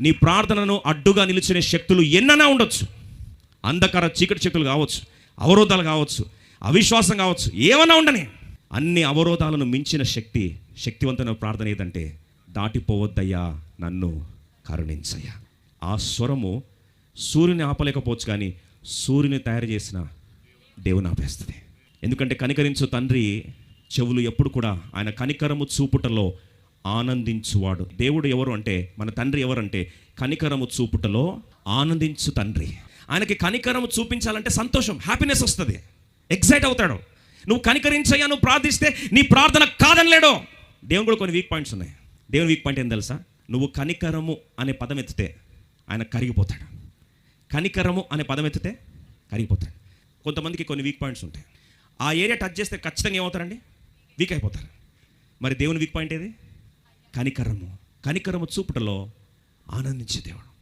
నీ ప్రార్థనను అడ్డుగా నిలిచిన శక్తులు ఎన్నైనా ఉండొచ్చు. అంధకార చీకటి శక్తులు కావచ్చు అవరోధాలు కావచ్చు అవిశ్వాసం కావచ్చు ఏమన్నా ఉండని. అన్ని అవరోధాలను మించిన శక్తి శక్తివంతమైన ప్రార్థన ఏదంటే దాటిపోవద్దయ్యా నన్ను కరుణించయ్యా. ఆ స్వరము సూర్యుని ఆపలేకపోవచ్చు కానీ సూర్యుని తయారు చేసిన దేవుని ఆపేస్తుంది. ఎందుకంటే కనికరించు తండ్రి చెవులు ఎప్పుడు కూడా ఆయన కనికరము చూపుటలో ఆనందించువాడు. దేవుడు ఎవరు అంటే మన తండ్రి ఎవరంటే కనికరము చూపుటలో ఆనందించు తండ్రి. ఆయనకి కనికరము చూపించాలంటే సంతోషం హ్యాపీనెస్ వస్తుంది. ఎక్సైట్ అవుతాడు. నువ్వు కనికరించయ్యా నువ్వు ప్రార్థిస్తే నీ ప్రార్థన కాదని లేడు. దేవుని కూడా కొన్ని వీక్ పాయింట్స్ ఉన్నాయి. దేవుని వీక్ పాయింట్ ఏం తెలుసా? నువ్వు కనికరము అనే పదం ఎత్తితే ఆయన కరిగిపోతాడు. కనికరము అనే పదం ఎత్తితే కరిగిపోతాడు. కొంతమందికి కొన్ని వీక్ పాయింట్స్ ఉంటాయి. ఆ ఏరియా టచ్ చేస్తే ఖచ్చితంగా ఏమవుతారండి? వీక్ అయిపోతారు. మరి దేవుని వీక్ పాయింట్ ఏది? కనికరము. కనికరము చూపుటలో ఆనందించే దేవుడు.